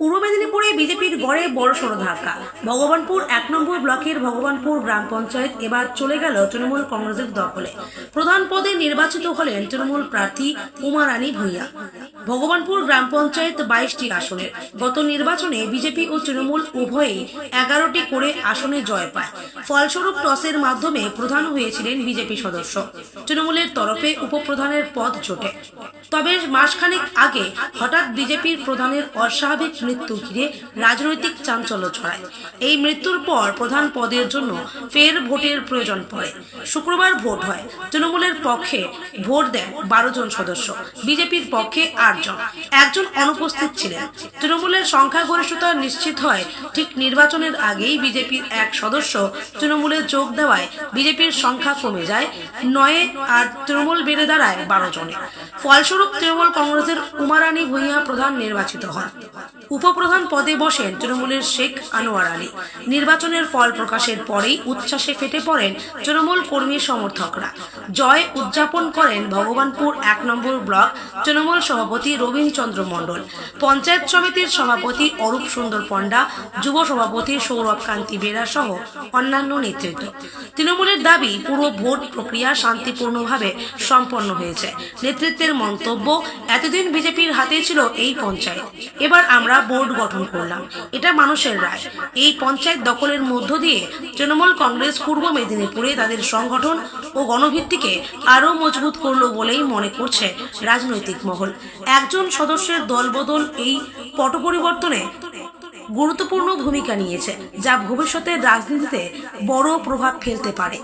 পূর্ব মেদিনীপুরে বিজেপির গড়ে বড় সড় ধাক্কা। ভগবানপুর এক নম্বর ব্লকের ভগবানপুর গ্রাম পঞ্চায়েত এবার চলে গেল তৃণমূল কংগ্রেসের দখলে। প্রধান পদে নির্বাচিত হলেন তৃণমূল প্রার্থী উমা রানী ভূঁইয়া। ভগবানপুর গ্রাম পঞ্চায়েত বাইশটি আসনের গত নির্বাচনে বিজেপি ও তৃণমূল উভয়েই এগারোটি করে আসনে জয় পায়। ফলস্বরূপ টসের মাধ্যমে প্রধান হয়েছিলেন বিজেপি সদস্য। তৃণমূলের তরফে উপপ্রধানের পদ জোটে। তবে মাসখানেক আগে হঠাৎ বিজেপির প্রধানের অস্বাভাবিক মৃত্যু ঘিরে রাজনৈতিক চাঞ্চল্য ছড়ায়। এই মৃত্যুর পর প্রধান পদের জন্য ফের ভোটের প্রয়োজন পড়ে। শুক্রবার ভোট হয়। তৃণমূলের পক্ষে ভোট দেন বারো জন সদস্য। বিজেপির পক্ষে আটজন একজন অনুপস্থিত ছিলেন। তৃণমূলের সংখ্যাগরিষ্ঠতা নিশ্চিত হয় ঠিক নির্বাচনের আগেই বিজেপির এক সদস্য তৃণমূলে যোগ দেওয়ায় বিজেপির সংখ্যা কমে যায় নয়ে আর তৃণমূল বেড়ে দাঁড়ায় বারো জনে। ফলস্বরূপ তৃণমূল কংগ্রেসের উমারানী ভূঁইয়া প্রধান নির্বাচিত হন। উপপ্রধান পদে বসেন তৃণমূলের শেখ আনোয়ার আলী। নির্বাচনের ফল প্রকাশের পরেই উচ্ছ্বাসে ফেটে পড়েন তৃণমূল কর্মী সমর্থকরা। জয় উদযাপন করেন ভগবানপুর এক নম্বর ব্লক তৃণমূল সভাপতি রবীন্দ্রচন্দ্র মণ্ডল। পঞ্চায়েত সমিতির সভাপতি অরূপ সুন্দর পণ্ডা, যুব সভাপতি সৌরভ কান্তি বেরা সহ অন্যান্য নেতৃত্ব। তৃণমূলের দাবি, পুরো ভোট প্রক্রিয়া শান্তিপূর্ণভাবে সম্পন্ন হয়েছে। নেতৃত্বের মন্তব্য, এতদিন বিজেপির হাতে ছিল এই পঞ্চায়েত। এবার আমরা বোর্ড গঠন করলাম। এটা মানুষের রায়। এই পঞ্চায়েত দখলের মধ্য দিয়ে তৃণমূল কংগ্রেস পূর্ব মেদিনীপুরে তাদের সংগঠন ও গণভিত্তিকে আরও মজবুত করল বলেই মনে করছে রাজনৈতিক মহল। একজন সদস্যের দলবদল এই পট পরিবর্তনে গুরুত্বপূর্ণ ভূমিকা নিয়েছে, যা ভবিষ্যতের রাজনীতিতে বড় প্রভাব ফেলতে পারে।